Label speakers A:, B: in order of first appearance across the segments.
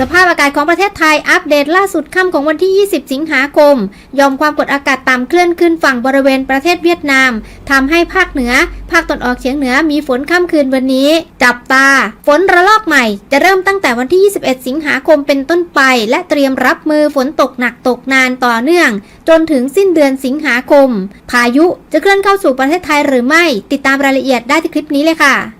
A: สภาพอากาศของประเทศไทยอัปเดตล่าสุดค่ำของวันที่ 20 สิงหาคมยอมความกดอากาศต่ำเคลื่อนขึ้นฝั่งบริเวณประเทศเวียดนามทำให้ภาคเหนือ ภาคตะวันออกเฉียงเหนือมีฝนค่ำคืนวันนี้ จับตา ฝนระลอกใหม่ จะเริ่มตั้งแต่วันที่ 21 สิงหาคมเป็นต้นไป และเตรียมรับมือฝนตกหนักตกนานต่อเนื่อง จนถึงสิ้นเดือนสิงหาคม พายุจะเคลื่อนเข้าสู่ประเทศไทยหรือไม่ ติดตามรายละเอียดได้ที่คลิปนี้เลยค่ะ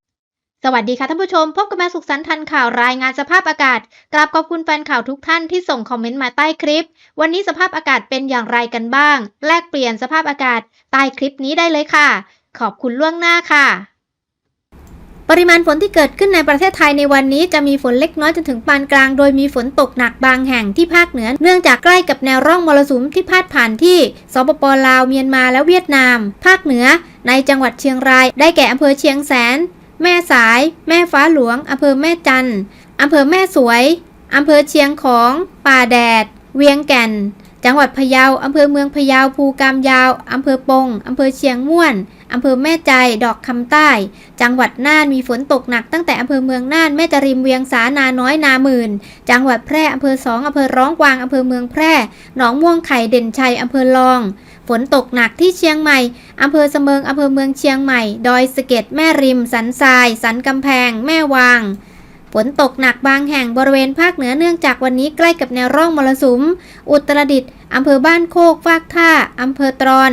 A: สวัสดีค่ะท่านผู้ชม พบกับแมวสุขสันต์ทันข่าวรายงานสภาพอากาศ กราบขอบคุณแฟนข่าวทุกท่านที่ส่งคอมเมนต์มาใต้คลิป วันนี้สภาพอากาศเป็นอย่างไรกันบ้าง แลกเปลี่ยนสภาพอากาศใต้คลิปนี้ได้เลยค่ะ ขอบคุณล่วงหน้าค่ะ ปริมาณฝนที่เกิดขึ้นในประเทศไทยในวันนี้จะมีฝนเล็กน้อยจนถึงปานกลาง โดยมีฝนตกหนักบางแห่งที่ภาคเหนือ เนื่องจากใกล้กับแนวร่องมรสุมที่พาดผ่านที่สปปลาวเมียนมาและเวียดนาม ภาคเหนือ ในจังหวัดเชียงราย ได้แก่อำเภอเชียงแสน แม่สาย แม่ฟ้าหลวงอำเภอแม่จันทร์อำเภอแม่สวยอำเภอเชียงของ ป่าแดด เวียงแก่น จังหวัดพะเยาอำเภอเมืองพะเยาภูกามยาวอำเภอปงอำเภอเชียงม่วนอำเภอแม่ใจ ดอกคำใต้ จังหวัดน่านมีฝนตกหนักตั้งแต่อำเภอเมืองน่าน แม่จริมเวียงสานาน้อยนาหมื่น จังหวัดแพร่อำเภอสองอำเภอร้องกวางอำเภอเมืองแพร่ หนองม่วงไข่เด่นชัยอำเภอลอง ฝนตกหนักที่เชียงใหม่ อำเภอเสมิง อำเภอเมืองเชียงใหม่ ดอยสะเก็ด แม่ริม สันทราย สันกำแพง แม่วาง ฝนตกหนักบางแห่งบริเวณภาคเหนือเนื่องจากวันนี้ใกล้กับแนวร่องมรสุม อุตรดิตถ์อำเภอบ้านโคก ฟากท่า อำเภอตรอน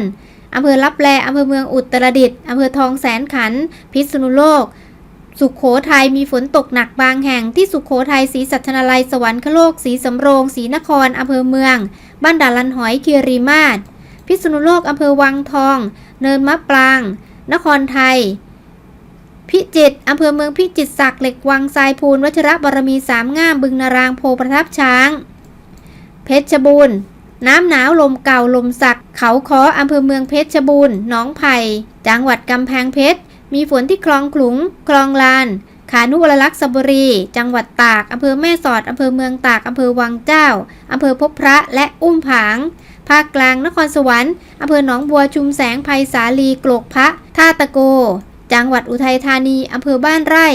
A: อำเภอลับแลอำเภอเมืองอุตรดิตถ์อำเภอทองแสนขัน พิษณุโลก สุขโขทัยมีฝนตกหนักบางแห่งที่สุขโขทัยศรีสัชนาลัยสวรรคโลกศรีสำโรงศรีนครอำเภอเมือง บ้านด่านลันหอยคีรีมาศ พิษณุโลกอำเภอวังทอง เนินมะปราง นครไทย พิจิตรอำเภอเมืองพิจิตรศักเหล็กวังทรายพูนวัชระบารมีสามง่ามบึงนารางโพประทับช้าง เพชรบูรณ์น้ำหนาวลมเก่าลมสัก เขาคออำเภอเมืองเพชรบูรณ์หนองไผ่จังหวัดกำแพงเพชร มีฝนที่คลองขลุง คลองลาน ขานุวรลักษบุรี จังหวัดตาก อำเภอแม่สอด อำเภอเมืองตาก อำเภอวังเจ้า อำเภอพบพระและอุ้มผาง ภาคกลางนครสวรรค์อำเภอหนองบัวชุมแสงไพศาลีกลกพระท่าตะโก จังหวัดอุทัยธานีอำเภอบ้านไร่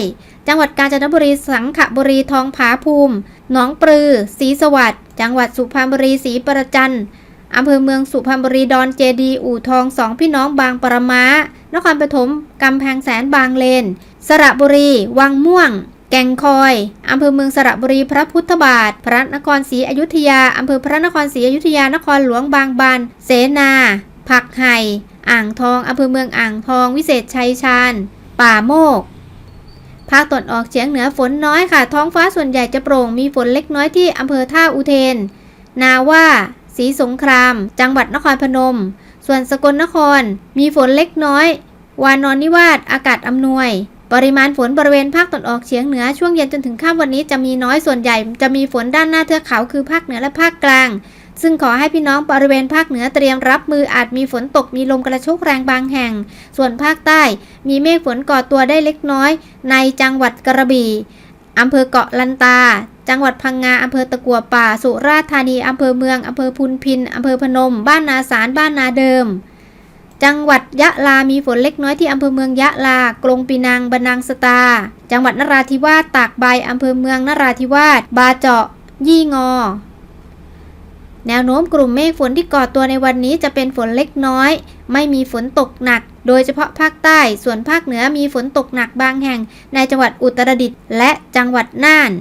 A: จังหวัดกาญจนบุรีสังขบุรีทองผาภูมิ หนองปลือศรีสวัสดิ์จังหวัดสุพรรณบุรีศรีประจันอำเภอเมืองสุพรรณบุรีดอนเจดี อู่ทองสองพี่น้องบางปรมานครปฐมกำแพงแสนบางเลน สระบุรี วังม่วง แก่งคอยอำเภอเมืองสระบุรีพระพุทธบาท พระนครศรีอยุธยาอำเภอพระนครศรีอยุธยานครหลวงบางบานเสนา ผักไห่อ่างทองอำเภอเมืองอ่างทอง วิเศษชัยชาญ ป่าโมกภาคตะวันออกเฉียงเหนือฝนน้อยค่ะ ท้องฟ้าส่วนใหญ่จะโปร่งมีฝนเล็กน้อยที่อำเภอท่าอุเทน นาว่าศรีสงคราม จังหวัดนครพนม ส่วนสกลนคร มีฝนเล็กน้อย วานอนนิวาสอากาศอำนวย ปริมาณฝนบริเวณภาคตะวันออกเฉียงเหนือช่วงเย็นจนถึงค่ำวันนี้จะมีน้อยส่วนใหญ่ จะมีฝนด้านหน้าเทือกเขาคือภาคเหนือและภาคกลาง ซึ่งขอให้พี่น้องบริเวณภาคเหนือเตรียมรับมืออาจมีฝนตกมีลมกระโชกแรงบางแห่ง ส่วนภาคใต้มีเมฆฝนก่อตัวได้เล็กน้อย ในจังหวัดกระบี่อำเภอเกาะลันตา จังหวัดพังงา อำเภอตะกัวป่า สุราษฎร์ธานี อำเภอเมือง อำเภอพุนพิน อำเภอพนม บ้านนาสาร บ้านนาเดิม จังหวัดยะลามีฝนเล็กน้อยที่อำเภอเมืองยะลา กรงปีนังบรรนังสตา จังหวัดนราธิวาส ตากใบอำเภอเมืองนราธิวาส บาเจาะ ยี่งอ แนวโน้มกลุ่มเมฆฝนที่ก่อตัวในวันนี้จะเป็นฝนเล็กน้อย ไม่มีฝนตกหนัก โดยเฉพาะภาคใต้ ส่วนภาคเหนือมีฝนตกหนักบางแห่ง ในจังหวัดอุตรดิตถ์และจังหวัดน่าน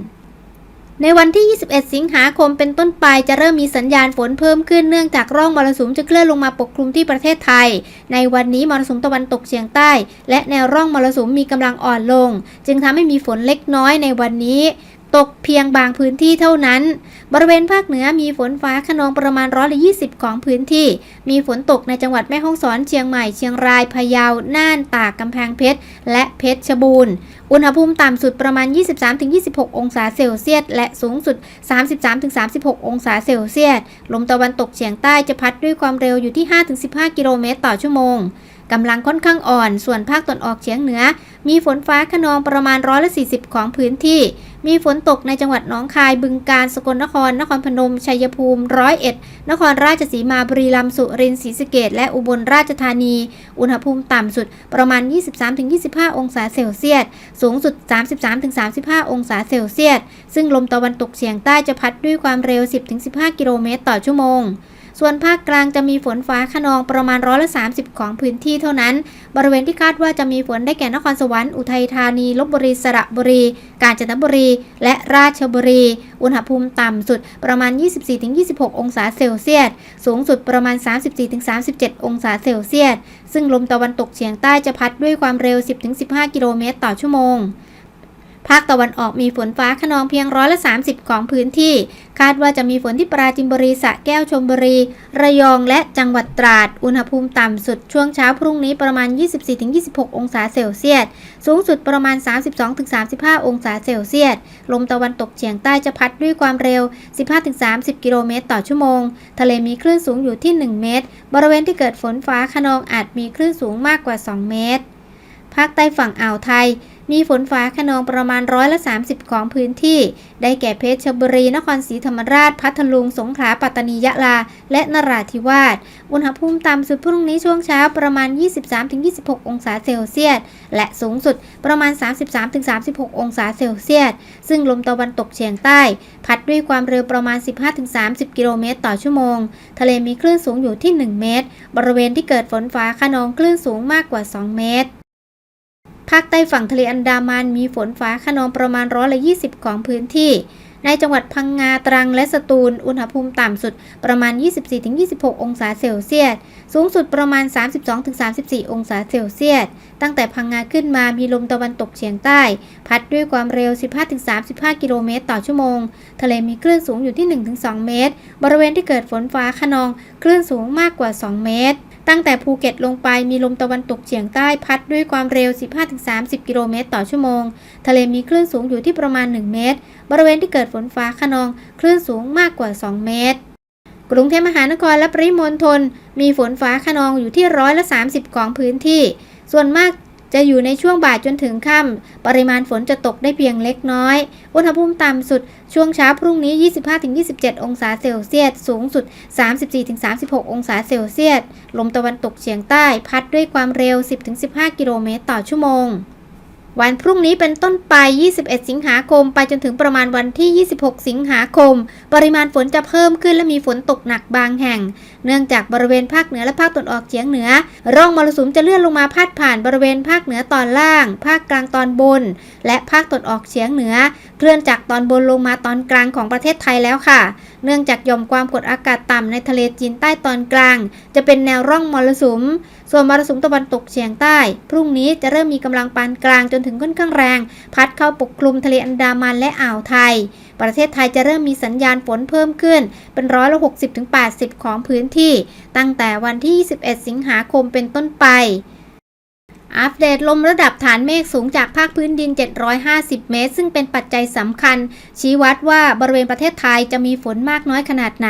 A: ในวันที่ 21 สิงหาคมเป็นต้นไปจะเริ่มมีสัญญาณฝนเพิ่มขึ้นเนื่องจากร่องมรสุมจะเคลื่อนลงมาปกคลุมที่ประเทศไทย ในวันนี้มรสุมตะวันตกเฉียงใต้ และแนวร่องมรสุมมีกำลังอ่อนลง จึงทำให้มีฝนเล็กน้อยในวันนี้ ตกเพียงบางพื้นที่เท่านั้น บริเวณภาคเหนือมีฝนฟ้าขนองประมาณร้อยละ20ของพื้นที่ มีฝนตกในจังหวัดแม่ฮ่องสอนเชียงใหม่เชียงรายพะเยาน่านตากกำแพงเพชร และเพชรชบูรณ์ อุณหภูมิต่ำสุดประมาณ 23-26 องศาเซลเซียส และสูงสุด 33-36 องศาเซลเซียส ลมตะวันตกเฉียงใต้จะพัดด้วยความเร็วอยู่ที่ 5-15 กิโลเมตรต่อชั่วโมงกำลังค่อนข้างอ่อน ส่วนภาคตะวันออกเฉียงเหนือ มีฝนฟ้าขนองประมาณร้อยละ40 ของพื้นที่ มีฝนตกในจังหวัดหนองคาย บึงกาฬ สกลนคร นครพนม ชัยภูมิ ร้อยเอ็ด นครราชสีมา บุรีรัมย์ สุรินทร์ ศรีสะเกษและอุบลราชธานี อุณหภูมิต่ำสุดประมาณ 23-25 องศาเซลเซียส สูงสุด 33-35 องศาเซลเซียส ซึ่งลมตะวันตกเฉียงใต้จะพัดด้วยความเร็ว 10-15 กิโลเมตรต่อชั่วโมง ส่วนภาคกลางจะมีฝนฟ้าขนองประมาณร้อยละ30 ของพื้นที่เท่านั้น บริเวณที่คาดว่าจะมีฝนได้แก่นครสวรรค์ อุทัยธานี ลบบุรี สระบุรี กาญจนบุรี และราชบุรี อุณหภูมิต่ำสุดประมาณ 24-26 องศาเซลเซียส สูงสุดประมาณ 34-37 องศาเซลเซียส ซึ่งลมตะวันตกเฉียงใต้จะพัดด้วยความเร็ว 10-15 กิโลเมตรต่อชั่วโมง ภาคตะวันออกมีฝนฟ้าขนองเพียงร้อยละ 30 ของพื้นที่ คาดว่าจะมีฝนที่ปราจินบุรีสะแก้วชลบุรี ระยองและจังหวัดตราด อุณหภูมิต่ำสุดช่วงเช้าพรุ่งนี้ประมาณ 24-26 องศาเซลเซียส สูงสุดประมาณ 32-35 องศาเซลเซียส ลมตะวันตกเฉียงใต้จะพัดด้วยความเร็ว 15-30 กิโลเมตรต่อชั่วโมง ทะเลมีคลื่นสูงอยู่ที่ 1 เมตร บริเวณที่เกิดฝนฟ้าขนองอาจมีคลื่นสูงมากกว่า 2 เมตรภาคใต้ฝั่งอ่าวไทย มีฝนฟ้าขนองประมาณร้อยละ 30 ของพื้นที่ ได้แก่เพชรบุรี นครศรีธรรมราช พัทลุง สงขลา ปัตตานี ยะลา และนราธิวาส อุณหภูมิต่ำสุดพรุ่งนี้ช่วงเช้าประมาณ 23-26 องศาเซลเซียส และสูงสุดประมาณ 33-36 องศาเซลเซียส ซึ่งลมตะวันตกเฉียงใต้ พัดด้วยความเร็วประมาณ 15-30 กิโลเมตรต่อชั่วโมง ทะเลมีคลื่นสูงอยู่ที่ 1 เมตร บริเวณที่เกิดฝนฟ้าขนองคลื่นสูงมากกว่า 2 เมตร ภาคใต้ฝั่งทะเลอันดามันมีฝนฟ้าขนองประมาณร้อยละ20 ของพื้นที่ ในจังหวัดพังงาตรังและสตูล อุณหภูมิต่ำสุดประมาณ 24-26 องศาเซลเซียส สูงสุดประมาณ 32-34 องศาเซลเซียส ตั้งแต่พังงาขึ้นมามีลมตะวันตกเฉียงใต้ พัดด้วยความเร็ว 15-35 กิโลเมตรต่อชั่วโมง ทะเลมีคลื่นสูงอยู่ที่ 1-2 เมตร บริเวณที่เกิดฝนฟ้าขนองคลื่นสูงมากกว่า 2 เมตร ตั้งแต่ภูเก็ตลงไปมีลมตะวันตกเฉียงใต้พัดด้วยความเร็ว 15-30 กิโลเมตรต่อชั่วโมง ทะเลมีคลื่นสูงอยู่ที่ประมาณ 1 เมตร บริเวณที่เกิดฝนฟ้าขนอง คลื่นสูงมากกว่า 2 เมตร กรุงเทพมหานครและปริมณฑลมีฝนฟ้าขนองอยู่ที่ร้อยละ 30 ของพื้นที่ ส่วนมาก จะอยู่ในช่วงบ่ายจนถึงค่ำปริมาณฝนจะตกได้เพียงเล็กน้อย อุณหภูมิต่ำสุดช่วงเช้าพรุ่งนี้ 25-27 องศาเซลเซียส สูงสุด 34-36 องศาเซลเซียส ลมตะวันตกเฉียงใต้ พัดด้วยความเร็ว 10-15 กิโลเมตรต่อชั่วโมง วันพรุ่งนี้เป็นต้นไป 21 สิงหาคม ไปจนถึงประมาณวันที่ 26 สิงหาคม ปริมาณฝนจะเพิ่มขึ้นและมีฝนตกหนักบางแห่ง เนื่องจากบริเวณภาคเหนือและภาคตะวันออกเฉียงเหนือ ร่องมรสุมจะเลื่อนลงมาพาดผ่านบริเวณภาคเหนือตอนล่าง ภาคกลางตอนบน และภาคตะวันออกเฉียงเหนือ เคลื่อนจากตอนบนลงมาตอนกลางของประเทศไทยแล้วค่ะ เนื่องจากย่อมความกดอากาศต่ำในทะเลจีนใต้ตอนกลาง จะเป็นแนวร่องมรสุม ส่วนมรสุมตะวันตกเฉียงใต้ พรุ่งนี้จะเริ่มมีกำลังปานกลางจนถึงค่อนข้างแรง พัดเข้าปกคลุมทะเลอันดามันและอ่าวไทย ประเทศไทยจะเริ่มมีสัญญาณฝนเพิ่มขึ้น เป็นร้อยละ60-80 ของพื้นที่ ตั้งแต่วันที่ 21 สิงหาคมเป็นต้นไป อัปเดตลมระดับฐานเมฆสูงจากภาคพื้นดิน 750 เมตร ซึ่งเป็นปัจจัยสำคัญ ชี้วัดว่าบริเวณประเทศไทยจะมีฝนมากน้อยขนาดไหน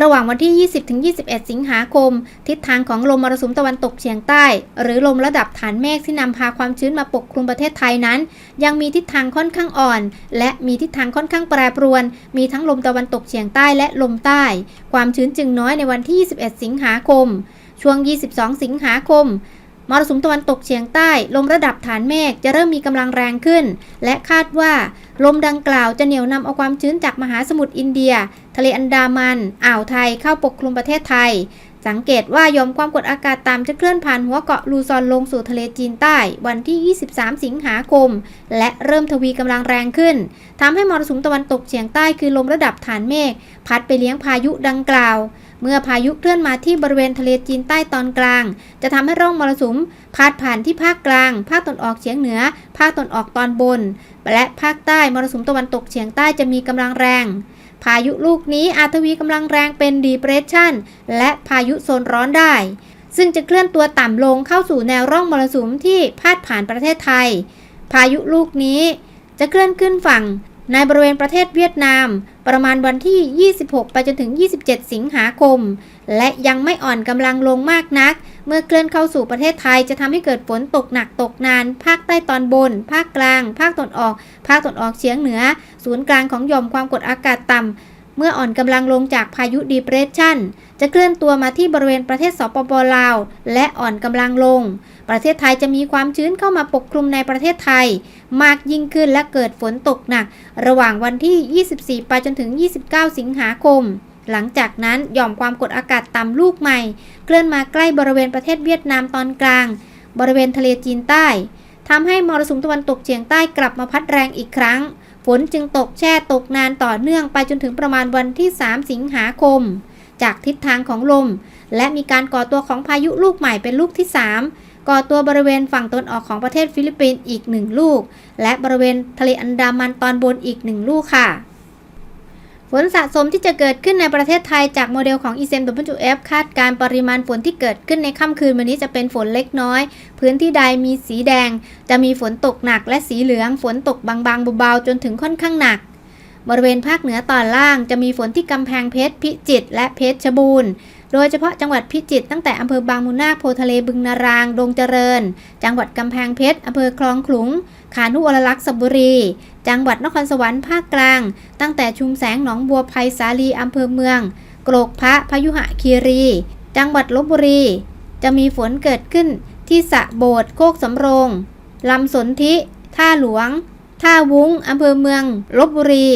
A: ระหว่างวันที่ 20-21 สิงหาคม ทิศทางของลมมรสุมตะวันตกเฉียงใต้ หรือลมระดับฐานเมฆที่นำพาความชื้นมาปกคลุมประเทศไทยนั้น ยังมีทิศทางค่อนข้างอ่อน และมีทิศทางค่อนข้างแปรปรวน มีทั้งลมตะวันตกเฉียงใต้และลมใต้ ความชื้นจึงน้อยในวันที่ 21 สิงหาคม ช่วง 22 สิงหาคม มรสุมตะวันตกเฉียงใต้ ลมระดับฐานเมฆจะเริ่มมีกำลังแรงขึ้น และคาดว่า ลมดังกล่าวจะเหนี่ยวนำเอาความชื้นจากมหาสมุทรอินเดีย ทะเลอันดามัน อ่าวไทยเข้าปกคลุมประเทศไทย สังเกตว่ายอมความกดอากาศต่ำจะเคลื่อนผ่านหัวเกาะลูซอนลงสู่ทะเลจีนใต้ วันที่ 23 สิงหาคม และเริ่มทวีกำลังแรงขึ้นทำให้มรสุมตะวันตกเฉียงใต้คือลมระดับฐานเมฆพัดไปเลี้ยงพายุดังกล่าว เมื่อพายุเคลื่อนมาที่บริเวณทะเลจีนใต้ตอนกลาง จะทำให้ร่องมรสุมพาดผ่านที่ภาคกลาง ภาคตะวันออกเฉียงเหนือ ภาคตะวันออกตอนบน และภาคใต้มรสุมตะวันตกเฉียงใต้จะมีกำลังแรง พายุลูกนี้อาจทวีกำลังแรงเป็นดีเพรสชันและพายุโซนร้อนได้ ซึ่งจะเคลื่อนตัวต่ำลงเข้าสู่แนวร่องมรสุมที่พาดผ่านประเทศไทย พายุลูกนี้จะเคลื่อนขึ้นฝั่ง ในบริเวณประเทศเวียดนาม ประมาณวันที่ 26 ไปจนถึง 27 สิงหาคม และยังไม่อ่อนกำลังลงมากนัก เมื่อเคลื่อนเข้าสู่ประเทศไทยจะทำให้เกิดฝนตกหนักตกนาน ภาคใต้ตอนบน ภาคกลาง ภาคตะวันออก ภาคตะวันออกเฉียงเหนือ ศูนย์กลางของหย่อมความกดอากาศต่ำ เมื่ออ่อนกำลังลงจากพายุดีเพรสชันจะเคลื่อนตัวมาที่บริเวณประเทศสปปลาว และอ่อนกำลังลง ประเทศไทยจะมีความชื้นเข้ามาปกคลุมในประเทศไทย มากยิ่งขึ้นและเกิดฝนตกหนัก ระหว่างวันที่ 24 ไปจนถึง 29 สิงหาคม หลังจากนั้นหย่อมความกดอากาศต่ำลูกใหม่ เคลื่อนมาใกล้บริเวณประเทศเวียดนามตอนกลาง บริเวณทะเลจีนใต้ทำให้มรสุมตะวันตกเฉียงใต้กลับมาพัดแรงอีกครั้ง ฝนจึงตกแช่ตกนานต่อเนื่องไปจนถึงประมาณวันที่ 3 สิงหาคม จากทิศทางของลม และมีการก่อตัวของพายุลูกใหม่เป็นลูกที่ 3 ก่อตัวบริเวณฝั่งตนออกของประเทศฟิลิปปินส์อีกหนึ่งลูก และบริเวณทะเลอันดามันตอนบนอีกหนึ่งลูกค่ะ ฝนสะสมที่จะเกิดขึ้นในประเทศไทยจากโมเดลของ e c m WF คาดการณ์ปริมาณฝนที่เกิดขึ้นในค่ำคืนวันนี้จะเป็นฝนเล็กน้อย พื้นที่ใดมีสีแดง จะมีฝนตกหนักและสีเหลือง ฝนตกบางๆเบาๆจนถึงค่อนข้างหนัก บริเวณภาคเหนือตอนล่างจะมีฝนที่กำแพงเพชรพิจิตรและเพชรบูรณ์ โดยเฉพาะจังหวัดพิจิตรตั้งแต่อำเภอบางมูลนาคโพทะเลบึงนารางดงเจริญ จังหวัดกำแพงเพชรอำเภอคลองขลุง ขานุวรลักษณ์สระบุรี จังหวัดนครสวรรค์ภาคกลาง ตั้งแต่ชุมแสงหนองบัวไพศาลีอำเภอเมืองโกรกพระพยุหะคีรี จังหวัดลบบุรี จะมีฝนเกิดขึ้นที่สะโบดโคกสำโรงลำสนธิ ท่าหลวง ท่าวุ้งอำเภอเมืองลบบุรี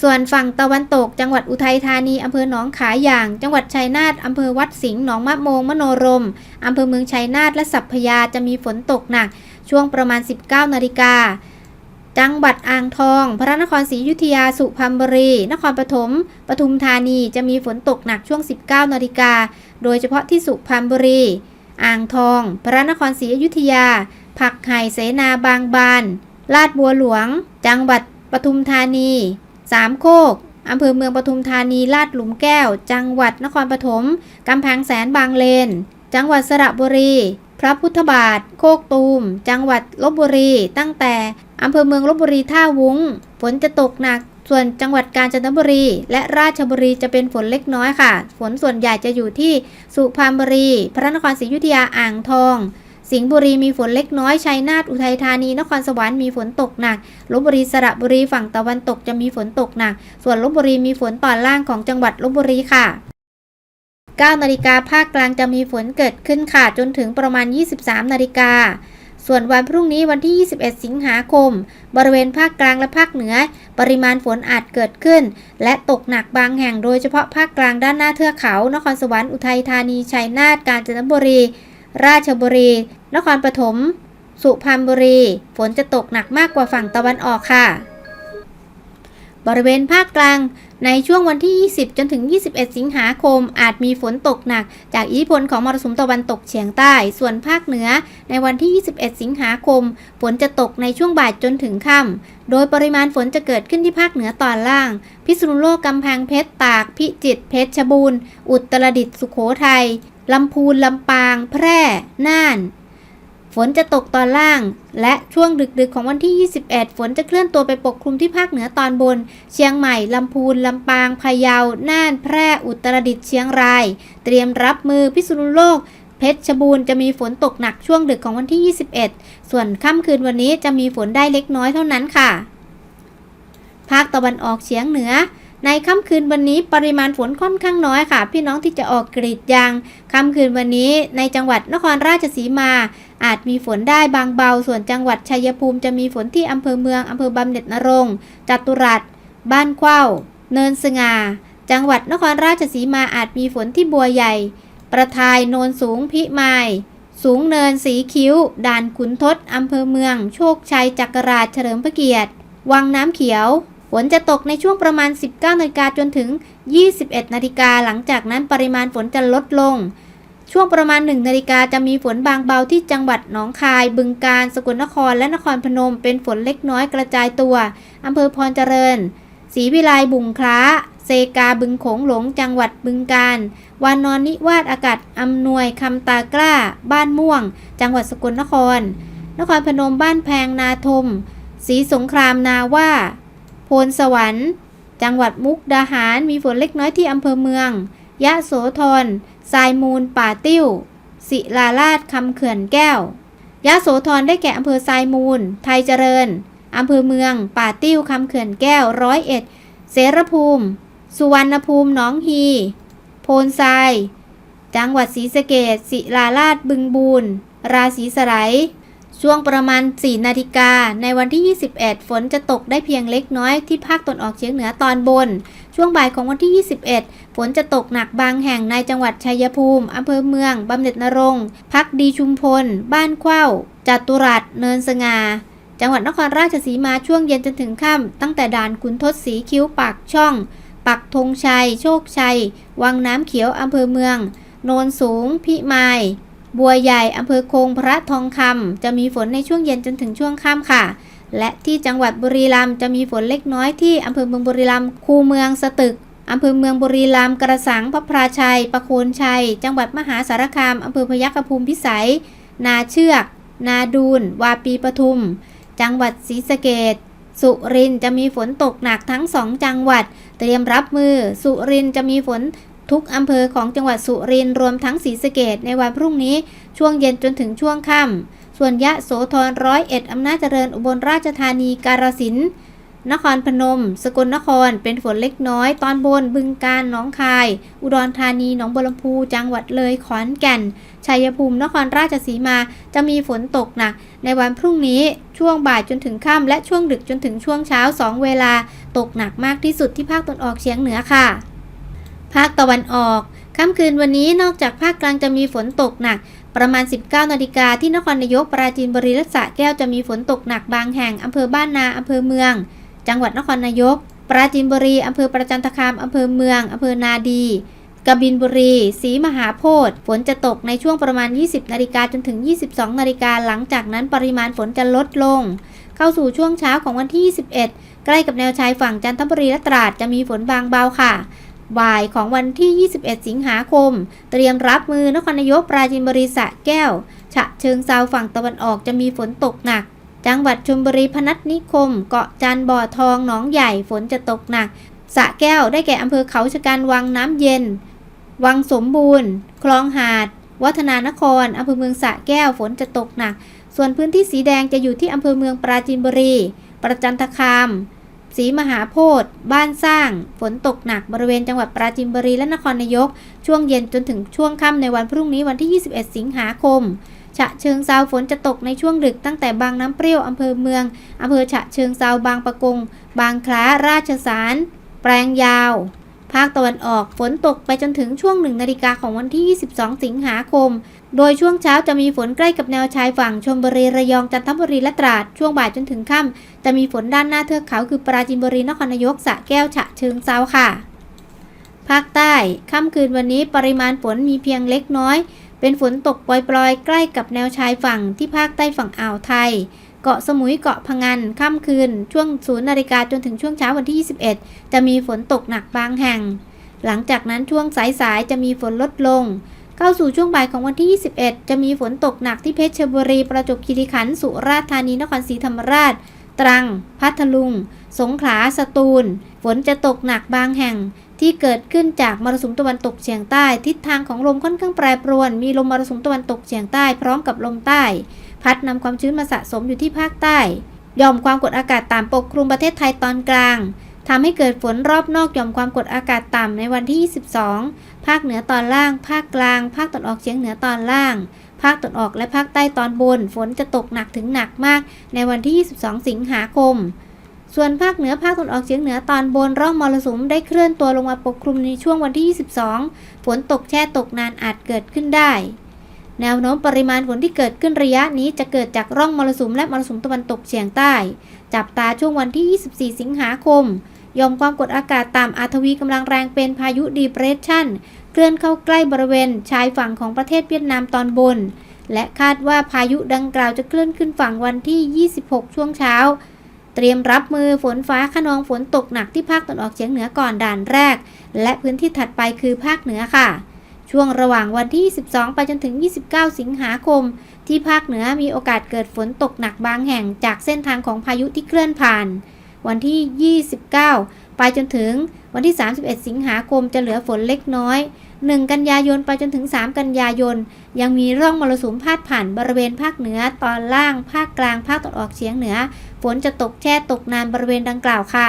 A: ส่วนฝั่งตะวันตก จังหวัดอุทัยธานีอำเภอหนองขายอย่าง จังหวัดชัยนาทอำเภอวัดสิงห์หนองมะโมงมโนรมอำเภอเมืองชัยนาทและสัพพยาจะมีฝนตกหนัก ช่วงประมาณ 19นาฬิกาจังหวัดอ่างทอง พระนครศรีอยุธยาสุพรรณบุรี นครปฐมปทุมธานีจะมีฝนตกหนักช่วง 19นาฬิกาโดยเฉพาะที่สุพรรณบุรี อ่างทอง พระนครศรีอยุธยา ผักไห่เสนาบางบาน ลาดบัวหลวง จังหวัดปทุมธานี สามโคกอำเภอเมืองปทุมธานีลาดหลุมแก้ว จังหวัดนครปฐมกำแพงแสนบางเลน จังหวัดสระบุรี พระพุทธบาท โคกตูม จังหวัดลบบุรี ตั้งแต่อำเภอเมืองลบบุรีท่าวุ้ง ฝนจะตกหนัก ส่วนจังหวัดกาญจนบุรี และราชบุรีจะเป็นฝนเล็กน้อยค่ะ ฝนส่วนใหญ่จะอยู่ที่สุพรรณบุรี พระนครศรีอยุธยาอ่างทอง สิงห์บุรีมีฝนเล็กน้อย ชัยนาท อุทัยธานี นครสวรรค์มีฝนตกหนัก ลบบุรีสระบุรีฝั่งตะวันตกจะมีฝนตกหนัก ส่วนลบบุรีมีฝนตอนล่างของจังหวัดลบบุรีค่ะ9นาฬิกาภาคกลางจะมีฝนเกิดขึ้นค่ะ จนถึงประมาณ 23นาฬิกาส่วนวันพรุ่งนี้วันที่ 21 สิงหาคม บริเวณภาคกลางและภาคเหนือ ปริมาณฝนอาจเกิดขึ้น และตกหนักบางแห่งโดยเฉพาะภาคกลางด้านหน้าเทือกเขา นครสวรรค์ อุทัยธานี ชัยนาท กาญจนบุรี ราชบุรี นครปฐม สุพรรณบุรี ฝนจะตกหนักมากกว่าฝั่งตะวันออกค่ะ บริเวณภาคกลาง ในช่วงวันที่ 20 จนถึง 21 สิงหาคม อาจมีฝนตกหนัก จากอิทธิพลของมรสุมตะวันตกเฉียงใต้ ส่วนภาคเหนือ ในวันที่ 21 สิงหาคม ฝนจะตกในช่วงบ่ายจนถึงค่ำ โดยปริมาณฝนจะเกิดขึ้นที่ภาคเหนือตอนล่าง พิษณุโลก กำแพงเพชร ตาก พิจิตร เพชรบูรณ์ อุตรดิตถ์ สุโขทัย ลำพูนลำปาง แพร่ น่าน ฝนจะตกตอนล่าง และช่วงดึกๆของวันที่ 21 ฝนจะเคลื่อนตัวไปปกคลุมที่ภาคเหนือตอนบน เชียงใหม่ ลำพูน ลำปาง พะเยา น่าน แพร่ อุตรดิตถ์ เชียงราย เตรียมรับมือพิษณุโลกเพชรบูรณ์จะมีฝนตกหนักช่วงดึกของวันที่ 21 ส่วนค่ำคืนวันนี้จะมีฝนได้เล็กน้อยเท่านั้นค่ะ ภาคตะวันออกเฉียงเหนือ ในค่ำคืนวันนี้ปริมาณฝนค่อนข้างน้อยค่ะ พี่น้องที่จะออกกรีดยางค่ำคืนวันนี้ในจังหวัดนครราชสีมา อาจมีฝนได้บางเบา ส่วนจังหวัดชัยภูมิจะมีฝนที่อำเภอเมืองอำเภอบำเหน็จนรงจัตุรัส บ้านเข้าเนินสงาจังหวัดนครราชสีมาอาจมีฝนที่บัวใหญ่ ประทายโนนสูงพิมาย สูงเนินสีคิ้ว ด่านขุนทดอำเภอเมือง โชคชัยจักรราชเฉลิมพระเกียรติ วังน้ำเขียว ฝนจะตกในช่วงประมาณ 19นาฬิกาจนถึง 21นาฬิกาหลังจากนั้นปริมาณฝนจะลดลง ช่วงประมาณ1นาฬิกาจะมีฝนบางเบาที่จังหวัดหนองคาย บึงกาฬสกลนครและนครพนม เป็นฝนเล็กน้อยกระจายตัวอำเภอพรเจริญศรีวิไลบุงคล้า เซกาบึงโขงหลง จังหวัดบึงกาฬวานอนนิวาสอากาศอำนวยคำตากล้า บ้านม่วง จังหวัดสกลนคร นครพนมบ้านแพงนาทมศรีสงครามนาว่า พนสวรรค์ จังหวัดมุกดาหารมีฝนเล็กน้อยที่อำเภอเมือง ยะโสธรทรายมูล ป่าติ้ว ศิลาราชคำเขื่อนแก้ว ยะโสธรได้แก่อำเภอทรายมูล ไทยเจริญอำเภอเมือง ป่าติ้วคำเขื่อนแก้วร้อยเอ็ดเสรภูมิ สุวรรณภูมิหนองฮี โพนทราย จังหวัดศรีสะเกดศิลาราชบึงบูนราศีสไล ช่วงประมาณ 4 นาฬิกา ในวันที่ 21 ฝนจะตกได้เพียงเล็กน้อยที่ภาคตะวันออกเฉียงเหนือตอนบน ช่วงบ่ายของวันที่ 21 ฝนจะตกหนักบางแห่งในจังหวัดชัยภูมิ อำเภอเมือง บำเหน็จนรงพักดีชุมพล บ้านเข้าจัตุรัส เนินสง่าจังหวัดนครราชสีมาช่วงเย็นจนถึงค่ำตั้งแต่ด่านขุนทศสีคิ้วปากช่อง ปักธงชัย โชคชัย วังน้ำเขียว อำเภอเมือง โนนสูง พิมาย บัวใหญ่อำเภอคงพระทองคำจะมีฝนในช่วงเย็นจนถึงช่วงค่ำค่ะ และที่จังหวัดบุรีรัมย์จะมีฝนเล็กน้อยที่อำเภอเมืองบุรีรัมย์คูเมืองสตึกอำเภอเมืองบุรีรัมย์กระสังพระพราชัย ประโคนชัย จังหวัดมหาสารคามอำเภอพยัคฆภูมิพิสัย นาเชือก นาดูน วาปีปทุม จังหวัดศรีสะเกดสุรินจะมีฝนตกหนักทั้งสองจังหวัด เตรียมรับมือ สุรินจะมีฝน ทุกอำเภอของจังหวัดสุรินทร์รวมทั้งศรีสะเกดในวันพรุ่งนี้ช่วงเย็นจนถึงช่วงค่ำส่วนยะโสธรร้อยเอ็ดอำนาจเจริญอุบลราชธานีการสินนครพนม สกลนคร เป็นฝนเล็กน้อย ตอนบน บึงกาฬหนองคาย อุดรธานี หนองบัวลำพู จังหวัดเลย ขอนแก่น ชัยภูมิ นครราชสีมา จะมีฝนตกหนัก ในวันพรุ่งนี้ ช่วงบ่ายจนถึงค่ำ และช่วงดึกจนถึงช่วงเช้า 2 เวลา ตกหนักมากที่สุดที่ภาคตะวันออกเฉียงเหนือค่ะ ภาคตะวันออกค่ำคืนวันนี้นอกจากภาคกลางจะมีฝนตกหนัก ประมาณ 19นาฬิกาที่นครนายกปราจีนบุรีและสระแก้วจะมีฝนตกหนักบางแห่งอำเภอบ้านนาอำเภอเมือง จังหวัดนครนายก ปราจีนบุรีอำเภอประจันตคามอำเภอเมืองอำเภอนาดีกบินบุรีศรีมหาโพธิ์ฝนจะตกในช่วงประมาณ 20 นาฬิกาจนถึง 22 นาฬิกาหลังจากนั้นปริมาณฝนจะลดลง เข้าสู่ช่วงเช้าของวันที่ 21 ใกล้กับแนวชายฝั่งจันทบุรีและตราดจะมีฝนบางเบาค่ะ บ่ายของวันที่ 21 สิงหาคม เตรียมรับมือนครนายกปราจีนบุรีสะแก้ว ฉะเชิงเซาฝั่งตะวันออกจะมีฝนตกหนัก จังหวัดชลบุรีพนัสนิคม เกาะจันบ่อทองหนองใหญ่ฝนจะตกหนักสะแก้วได้แก่อำเภอเขาชะกันวังน้ำเย็น วังสมบูรณ์ คลองหาด วัฒนานครอำเภอเมืองสะแก้วฝนจะตกหนัก ส่วนพื้นที่สีแดงจะอยู่ที่อำเภอเมืองปราจีนบุรี ประจันตคาม ศรีมหาโพธิ์บ้านสร้าง ฝนตกหนักบริเวณจังหวัดปราจีนบุรีและนครนายก ช่วงเย็นจนถึงช่วงค่ำในวันพรุ่งนี้วันที่ 21 สิงหาคม ฉะเชิงเซาฝนจะตกในช่วงดึกตั้งแต่บางน้ำเปรี้ยวอำเภอเมืองอำเภอฉะเชิงเซาบางปะกง บางคล้าราชสาร แปลงยาว ภาคตะวันออกฝนตกไปจนถึงช่วงหนึ่งนาฬิกาของวันที่ 22 สิงหาคม โดยช่วงเช้าจะมีฝนใกล้กับแนวชายฝั่งชลบุรีระยองจันทบุรีและตราด ช่วงบ่ายจนถึงค่ำจะมีฝนด้านหน้าเทือกเขาคือปราจีนบุรีนครนายกสระแก้วฉะเชิงเซาค่ะ ภาคใต้ค่ำคืนวันนี้ปริมาณฝนมีเพียงเล็กน้อย เป็นฝนตกปล่อยๆ ใกล้กับแนวชายฝั่งที่ภาคใต้ฝั่งอ่าวไทย เกาะสมุยเกาะพะงันค่ำคืน ช่วงศูนย์นาฬิกาจนถึงช่วงเช้าวันที่ 21 จะมีฝนตกหนักบางแห่ง หลังจากนั้นช่วงสายๆจะมีฝนลดลง เข้าสู่ช่วงบ่ายของวันที่ 21 จะมีฝนตกหนักที่เพชรบุรี ประจวบคีรีขันธ์สุราษฎร์ธานีนครศรีธรรมราช ตรัง พัทลุง สงขลาสตูล ฝนจะตกหนักบางแห่งที่เกิดขึ้นจากมรสุมตะวันตกเฉียงใต้ ทิศทางของลมค่อนข้างแปรปรวน มีลมมรสุมตะวันตกเฉียงใต้พร้อมกับลมใต้ พัดนำความชื้นมาสะสมอยู่ที่ภาคใต้ยอมความกดอากาศต่ำปกคลุมประเทศไทยตอนกลางทำให้เกิดฝนรอบนอกย่อมความกดอากาศต่ำในวันที่ 22 ภาคเหนือตอนล่าง ภาคกลาง ภาคตะวันออกเฉียงเหนือตอนล่าง ภาคตะวันออกและภาคใต้ตอนบน ฝนจะตกหนักถึงหนักมาก ในวันที่ 22 สิงหาคม ส่วนภาคเหนือภาคตะวันออกเฉียงเหนือตอนบนร่องมรสุมได้เคลื่อนตัวลงมาปกคลุมในช่วงวันที่ 22 ฝนตกแช่ตกนานอาจเกิดขึ้นได้ แนวโน้มปริมาณฝนที่เกิดขึ้นระยะนี้จะเกิดจากร่องมรสุมและมรสุมตะวันตกเฉียงใต้ จับตาช่วงวันที่ 24 สิงหาคมยอมความกดอากาศต่ำอาทวีกำลังแรงเป็นพายุดีเพรสชันเคลื่อนเข้าใกล้บริเวณชายฝั่งของประเทศเวียดนามตอนบน และคาดว่าพายุดังกล่าวจะเคลื่อนขึ้นฝั่งวันที่ 26 ช่วงเช้า เตรียมรับมือฝนฟ้าขนองฝนตกหนักที่ภาคตะวันออกเฉียงเหนือก่อนด่านแรก และพื้นที่ถัดไปคือภาคเหนือค่ะ ช่วงระหว่างวันที่22ไปจนถึง 29 สิงหาคม ที่ภาคเหนือมีโอกาสเกิดฝนตกหนักบางแห่งจากเส้นทางของพายุที่เคลื่อนผ่าน วันที่ 29 ไปจนถึงวันที่ 31 สิงหาคมจะเหลือฝนเล็กน้อย 1 กันยายนไปจนถึง 3 กันยายน ยังมีร่องมรสุมพาดผ่านบริเวณภาคเหนือตอนล่าง ภาคกลาง ภาคตะวันออกเฉียงเหนือ ฝนจะตกแช่ตกนานบริเวณดังกล่าวค่ะ